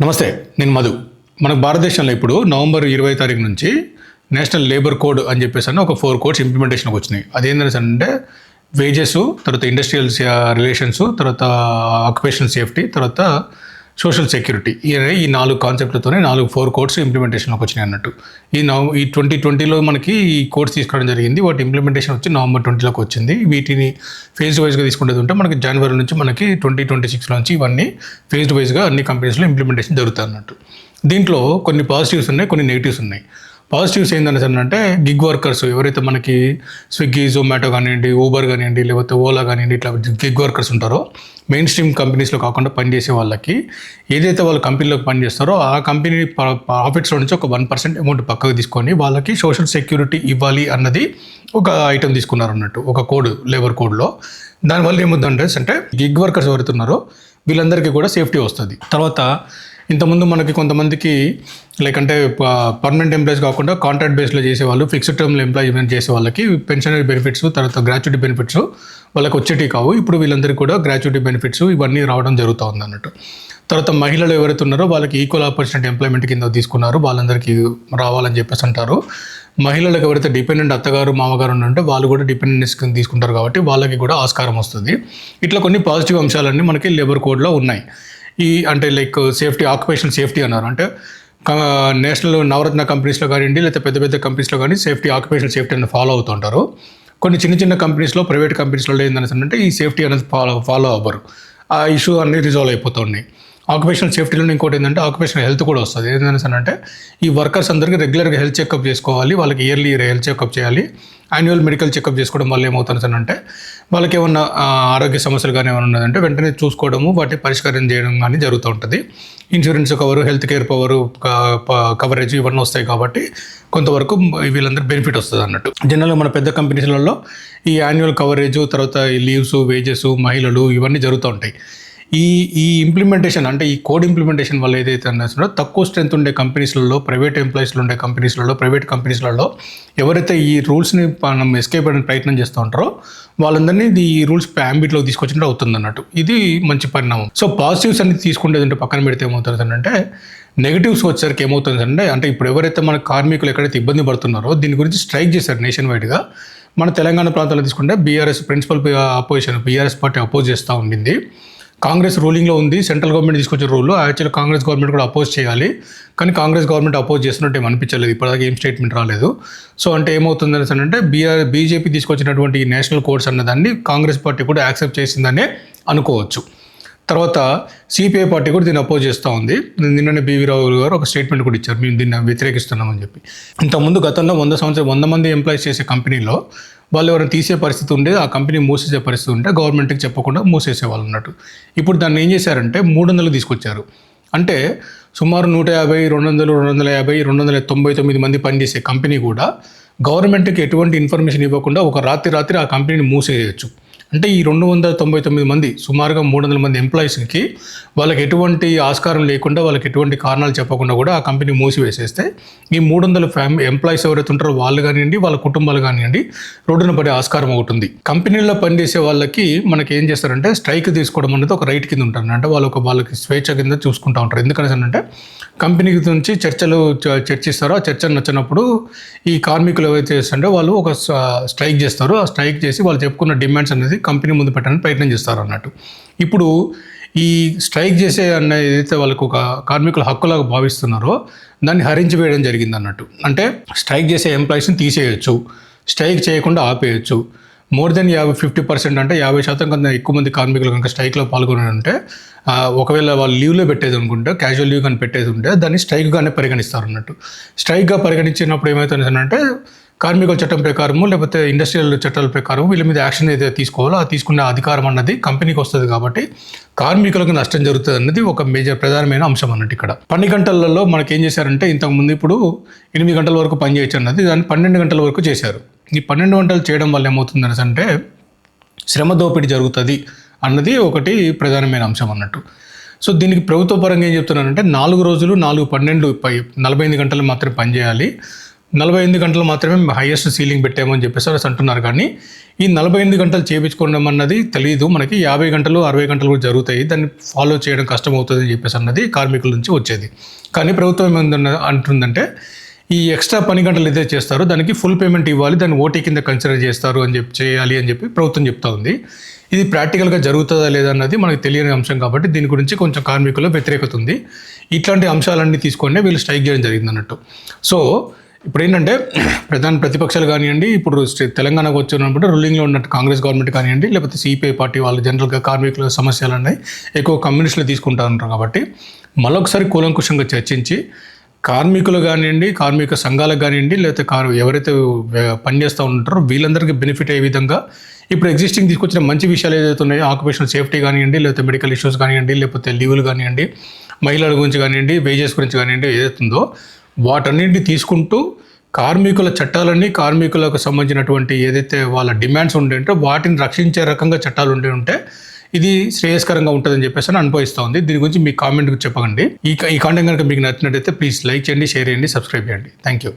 నమస్తే నేను మధు. మన భారతదేశంలో ఇప్పుడు నవంబర్ ఇరవై తారీఖు నుంచి నేషనల్ లేబర్ కోడ్ అని చెప్పేసి అని ఒక ఫోర్ కోడ్స్ ఇంప్లిమెంటేషన్కి వచ్చినాయి. అదేంటనేసి అంటే వేజెస్ తర్వాత ఇండస్ట్రియల్ రిలేషన్స్ తర్వాత ఆక్యుపేషనల్ సేఫ్టీ తర్వాత సోషల్ సెక్యూరిటీ. ఈ ఈ నాలుగు కాన్సెప్ట్లతోనే నాలుగు ఫోర్ కోడ్స్ ఇంప్లిమెంటేషన్లోకి వచ్చినాయి అన్నట్టు. ఈ నవ ఈ ట్వంటీ ట్వంటీలో మనకి ఈ కోడ్స్ తీసుకోవడం జరిగింది. వాటి ఇంప్లిమెంటేషన్ వచ్చి నవంబర్ ట్వంటీలోకి వచ్చింది. వీటిని ఫేజ్ వైజ్గా తీసుకుంటుంది ఉంటే మనకి జనవరి నుంచి మనకి ట్వంటీ ట్వంటీ సిక్స్ నుంచి ఇవన్నీ ఫేజ్డ్ వైజ్గా అన్ని కంపెనీస్లో ఇంప్లిమెంటేషన్ జరుగుతుంది అన్నట్టు. దీంట్లో కొన్ని పాజిటివ్స్ ఉన్నాయి కొన్ని నెగిటివ్స్ ఉన్నాయి. పాజిటివ్స్ ఏంటంటే అంటే గిగ్ వర్కర్స్ ఎవరైతే మనకి స్విగ్గీ జొమాటో కానివ్వండి ఊబర్ కానివ్వండి లేకపోతే ఓలా కానివ్వండి ఇట్లా గిగ్ వర్కర్స్ ఉంటారో మెయిన్ స్ట్రీమ్ కంపెనీస్లో కాకుండా పనిచేసే వాళ్ళకి ఏదైతే వాళ్ళు కంపెనీలోకి పనిచేస్తారో ఆ కంపెనీ ప్రాఫిట్స్లో నుంచి ఒక వన్ పర్సెంట్ అమౌంట్ పక్కకు తీసుకొని వాళ్ళకి సోషల్ సెక్యూరిటీ ఇవ్వాలి అన్నది ఒక ఐటెం తీసుకున్నారు అన్నట్టు ఒక కోడ్ లేబర్ కోడ్లో దానివల్ల ఏముందంటే అంటే గిగ్ వర్కర్స్ ఎవరైతే ఉన్నారో వీళ్ళందరికీ కూడా సేఫ్టీ వస్తుంది. తర్వాత ఇంతకుముందు మనకి కొంతమందికి లైక్ అంటే పర్మనెంట్ ఎంప్లాయీస్ కాకుండా కాంట్రాక్ట్ బేస్లో చేసేవాళ్ళు ఫిక్స్డ్ టర్మ్ ఎంప్లాయ్మెంట్ చేసే వాళ్ళకి పెన్షనరీ బెనిఫిట్స్ తర్వాత గ్రాట్యుటీ బెనిఫిట్స్ వాళ్ళకి వచ్చేటివి కావు. ఇప్పుడు వీళ్ళందరికీ కూడా గ్రాట్యుటీ బెనిఫిట్స్ ఇవన్నీ రావడం జరుగుతుంది అన్నట్టు. తర్వాత మహిళలు ఎవరైతే ఉన్నారో వాళ్ళకి ఈక్వల్ ఆపర్చునిటీ ఎంప్లాయ్మెంట్ కింద తీసుకున్నారు. వాళ్ళందరికీ రావాలని చెప్పేసి అంటారు. మహిళలకు ఎవరైతే డిపెండెంట్ అత్తగారు మామగారు ఉంటే వాళ్ళు కూడా డిపెండెన్స్ కింద తీసుకుంటారు కాబట్టి వాళ్ళకి కూడా ఆస్కారం వస్తుంది. ఇట్లా కొన్ని పాజిటివ్ అంశాలన్నీ మనకి లేబర్ కోడ్లో ఉన్నాయి. ఈ అంటే లైక్ సేఫ్టీ ఆక్యుపేషన్ సేఫ్టీ అన్నారు. అంటే నేషనల్ నవరత్న కంపెనీస్లో కానివ్వండి లేకపోతే పెద్ద పెద్ద కంపెనీస్లో కానీ సేఫ్టీ ఆక్యుపేషన్ సేఫ్టీ అనేది ఫాలో అవుతుంటారు కొన్ని చిన్న చిన్న కంపెనీస్లో ప్రైవేట్ కంపెనీస్లో ఏంటంటే అంటే ఈ సేఫ్టీ అనేది ఫాలో ఫాలో అవ్వరు. ఆ ఇష్యూ అన్నీ రిజాల్వ్ అయిపోతున్నాయి ఆక్యుపేషనల్ సేఫ్టీలో ఇంకోటి ఏంటంటే ఆక్యుపేషనల్ హెల్త్ కూడా వస్తుంది. ఏంటనేసి అంటే ఈ వర్కర్స్ అందరికీ రెగ్యులర్గా హెల్త్ చెకప్ చేసుకోవాలి. వాళ్ళకి ఇయర్లీ హెల్త్ చెకప్ చేయాలి. యాన్యువల్ మెడికల్ చెకప్ చేసుకోవడం వల్ల ఏమవుతుంది అంటే వాళ్ళకి ఏమన్నా ఆరోగ్య సమస్యలు కానీ ఏమైనా ఉన్నదంటే వెంటనే చూసుకోవడము వాటిని పరిష్కారం చేయడం కానీ జరుగుతూ ఉంటుంది. Insurance cover health care power coverage ఇవన్నీ వస్తాయి కాబట్టి కొంతవరకు వీళ్ళందరూ బెనిఫిట్ వస్తుంది అన్నట్టు. జనరల్గా మన పెద్ద కంపెనీస్లలో ఈ యాన్యువల్ కవరేజ్ తర్వాత ఈ లీవ్స్ వేజెస్ మహిళలు ఇవన్నీ జరుగుతూ ఉంటాయి. ఈ ఈ ఇంప్లిమెంటేషన్ అంటే ఈ కోడ్ ఇంప్లిమెంటేషన్ వల్ల ఏదైతే అన్నదో తక్కువ స్ట్రెంత్ ఉండే కంపెనీస్లలో ప్రైవేట్ ఎంప్లాయీస్లో ఉండే కంపెనీస్లలో ప్రైవేట్ కంపెనీస్లలో ఎవరైతే ఈ రూల్స్ని మనం ఎస్కేప్ అయ్యే ప్రయత్నం చేస్తూ ఉంటారో వాళ్ళందరినీ ఈ రూల్స్ ప్యాంబిట్లో తీసుకొచ్చినట్టు అవుతుంది అన్నట్టు ఇది మంచి పరిణామం. సో పాజిటివ్స్ అన్ని తీసుకుంటే పక్కన పెడితే ఏమవుతుంది అంటే నెగిటివ్స్ వచ్చేసరికి ఏమవుతుంది అంటే అంటే ఇప్పుడు ఎవరైతే మన కార్మికులు ఎక్కడైతే ఇబ్బంది పడుతున్నారో దీని గురించి స్ట్రైక్ చేశారు నేషన్ వైడ్గా మన తెలంగాణ ప్రాంతాల్లో తీసుకుంటే BRS principal opposition BRS party oppose చేస్తూ ఉండింది. కాంగ్రెస్ రూలింగ్లో ఉంది సెంట్రల్ గవర్నమెంట్ తీసుకొచ్చే రూల్ యాక్చువల్ కాంగ్రెస్ గవర్నమెంట్ కూడా అపోజ్ చేయాలి. కానీ కాంగ్రెస్ గవర్నమెంట్ అపోజ్ చేస్తున్నట్టు ఏమి అనిపించలేదు ఇప్పటిదాకా ఏం స్టేట్మెంట్ రాలేదు. సో అంటే ఏమవుతుంది అంటే బీఆర్ బీజేపీ తీసుకొచ్చినటువంటి ఈ నేషనల్ కోడ్స్ అన్నదాన్ని కాంగ్రెస్ పార్టీ కూడా యాక్సెప్ట్ చేసిందనే అనుకోవచ్చు. తర్వాత సిపిఐ పార్టీ కూడా దీన్ని అపోజ్ చేస్తూ ఉంది. నిన్ననే బీవీ రావు గారు ఒక స్టేట్మెంట్ కూడా ఇచ్చారు మేము దీన్ని వ్యతిరేకిస్తున్నామని చెప్పి. ఇంతకుముందు గతంలో వంద సంవత్సరం వంద మంది ఎంప్లాయీస్ చేసే కంపెనీలో వాళ్ళు ఎవరైనా తీసే పరిస్థితి ఉండే ఆ కంపెనీ మూసేసే పరిస్థితి ఉంటే గవర్నమెంట్కి చెప్పకుండా మూసేసేవాళ్ళు అన్నట్టు ఇప్పుడు దాన్ని ఏం చేశారంటే మూడు వందలు తీసుకొచ్చారు. అంటే సుమారు నూట యాభై రెండు వందలు రెండు వందల యాభై రెండు వందల తొంభై తొమ్మిది మంది పనిచేసే కంపెనీ కూడా గవర్నమెంట్కి ఎటువంటి ఇన్ఫర్మేషన్ ఇవ్వకుండా ఒక రాత్రి రాత్రి ఆ కంపెనీని మూసేయచ్చు. అంటే ఈ రెండు వందల తొంభై తొమ్మిది మంది సుమారుగా మూడు వందల మంది ఎంప్లాయీస్కి వాళ్ళకి ఎటువంటి ఆస్కారం లేకుండా వాళ్ళకి ఎటువంటి కారణాలు చెప్పకుండా కూడా ఆ కంపెనీ మూసివేసేస్తే ఈ మూడు వందల ఫ్యామిలీ ఎంప్లాయీస్ ఎవరైతే ఉంటారో వాళ్ళు కానివ్వండి వాళ్ళ కుటుంబాలు కానివ్వండి రోడ్డున పడే ఆస్కారం ఒకటి ఉంది. కంపెనీల్లో పనిచేసే వాళ్ళకి మనకి ఏం చేస్తారంటే స్ట్రైక్ తీసుకోవడం అనేది ఒక రైట్ కింద ఉంటారు అంటే వాళ్ళు ఒక వాళ్ళకి స్వేచ్ఛ కింద చూసుకుంటూ ఉంటారు. ఎందుకంటే అంటే కంపెనీ నుంచి చర్చలు చ- చర్చిస్తారో ఆ చర్చలు నచ్చినప్పుడు ఈ కార్మికులు ఏవైతే చేస్తుంటే వాళ్ళు ఒక స్ట్రైక్ చేస్తారు. ఆ స్ట్రైక్ చేసి వాళ్ళు చెప్పుకున్న డిమాండ్స్ అనేది కంపెనీ ముందు పెట్టడానికి ప్రయత్నం చేస్తారు అన్నట్టు. ఇప్పుడు ఈ స్ట్రైక్ చేసే అన్న ఏదైతే వాళ్ళకు ఒక కార్మికుల హక్కులాగా భావిస్తున్నారో దాన్ని హరించి వేయడం జరిగింది అన్నట్టు. అంటే స్ట్రైక్ చేసే ఎంప్లాయీస్ని తీసేయచ్చు. స్ట్రైక్ చేయకుండా ఆపేయచ్చు. మోర్ దెన్ యాభై ఫిఫ్టీ పర్సెంట్ అంటే యాభై శాతం కన్నా ఎక్కువ మంది కార్మికులు కనుక స్ట్రైక్లో పాల్గొనంటే ఒకవేళ వాళ్ళు లీవ్లో పెట్టేది అనుకుంటే క్యాజువల్ లీవ్ కానీ పెట్టేది ఉంటే దాన్ని స్ట్రైక్గానే పరిగణిస్తారు అన్నట్టు స్ట్రైక్గా పరిగణించినప్పుడు ఏమవుతుందంటే కార్మికుల చట్టం ప్రకారము లేకపోతే ఇండస్ట్రియల్ చట్టాల ప్రకారం వీళ్ళ మీద యాక్షన్ ఏదైతే తీసుకోవాలో ఆ తీసుకునే అధికారం అన్నది కంపెనీకి వస్తుంది కాబట్టి కార్మికులకు నష్టం జరుగుతుంది అన్నది ఒక మేజర్ ప్రధానమైన అంశం అన్నట్టు ఇక్కడ. పన్నెండు గంటలలో మనకి ఏం చేశారంటే ఇంతకుముందు ఇప్పుడు ఎనిమిది గంటల వరకు పనిచేయచ్చు అన్నది దాన్ని పన్నెండు గంటల వరకు చేశారు. ఈ పన్నెండు గంటలు చేయడం వల్ల ఏమవుతుంది అంటే శ్రమ దోపిడీ జరుగుతుంది అన్నది ఒకటి ప్రధానమైన అంశం అన్నట్టు. సో దీనికి ప్రభుత్వ పరంగా ఏం చెప్తున్నానంటే నాలుగు రోజులు నాలుగు పన్నెండు పై నలభై ఎనిమిది గంటలు మాత్రమే పనిచేయాలి నలభై ఎనిమిది గంటలు మాత్రమే హైయెస్ట్ సీలింగ్ పెట్టామని చెప్పేసి అనేసి అంటున్నారు. కానీ ఈ నలభై ఎనిమిది గంటలు చేయించుకోవడం అన్నది తెలియదు మనకి యాభై గంటలు అరవై గంటలు కూడా జరుగుతాయి. దాన్ని ఫాలో చేయడం కష్టం అవుతుంది అని చెప్పేసి అన్నది కార్మికుల నుంచి వచ్చేది. కానీ ప్రభుత్వం ఏమందన్న అంటుందంటే ఈ ఎక్స్ట్రా పని గంటలు ఏదైతే చేస్తారో దానికి ఫుల్ పేమెంట్ ఇవ్వాలి దాన్ని ఓటీ కింద కన్సిడర్ చేస్తారు అని చెప్పి చేయాలి అని చెప్పి ప్రభుత్వం చెప్తా ఉంది. ఇది ప్రాక్టికల్గా జరుగుతుందా లేదా అన్నది మనకు తెలియని అంశం కాబట్టి దీని గురించి కొంచెం కార్మికుల వ్యతిరేకత ఉంది. ఇట్లాంటి అంశాలన్నీ తీసుకొని వీళ్ళు స్ట్రైక్ చేయడం జరిగింది అన్నట్టు. సో ఇప్పుడు ఏంటంటే ప్రధాన ప్రతిపక్షాలు కానివ్వండి ఇప్పుడు తెలంగాణకు వచ్చినప్పుడు రూలింగ్లో ఉన్నట్టు కాంగ్రెస్ గవర్నమెంట్ కానివ్వండి లేకపోతే సిపిఐ పార్టీ వాళ్ళు జనరల్గా కార్మికుల సమస్యలు అన్నాయి ఎక్కువ కమ్యూనిస్టులు తీసుకుంటా ఉంటారు కాబట్టి మరొకసారి కూలంకుషంగా చర్చించి కార్మికులు కానివ్వండి కార్మిక సంఘాలకు కానివ్వండి లేకపోతే కారు ఎవరైతే పనిచేస్తూ ఉంటారో వీళ్ళందరికీ బెనిఫిట్ అయ్యే విధంగా ఇప్పుడు ఎగ్జిస్టింగ్ తీసుకొచ్చిన మంచి విషయాలు ఏదైతే ఉన్నాయో ఆక్యుపేషనల్ సేఫ్టీ కానివ్వండి లేకపోతే మెడికల్ ఇష్యూస్ కానివ్వండి లేకపోతే లీవులు కానివ్వండి మహిళల గురించి కానివ్వండి వేజెస్ గురించి కానివ్వండి ఏదైతుందో ఉందో వాటన్నింటినీ తీసుకుంటూ కార్మికుల చట్టాలన్నీ కార్మికులకు సంబంధించినటువంటి ఏదైతే వాళ్ళ డిమాండ్స్ ఉండే వాటిని రక్షించే రకంగా చట్టాలు ఉండి ఉంటే ఇది శ్రేయస్కరంగా ఉంటుందని చెప్పేసి అని అనుభవిస్తూ ఉంది దీని గురించి మీ కామెంట్ చెప్పకండి. ఈ ఈ కాంటెంట్ కనుక మీకు నచ్చినట్టయితే ప్లీజ్ లైక్ చేయండి షేర్ చేయండి సబ్స్క్రైబ్ చేయండి. Thank you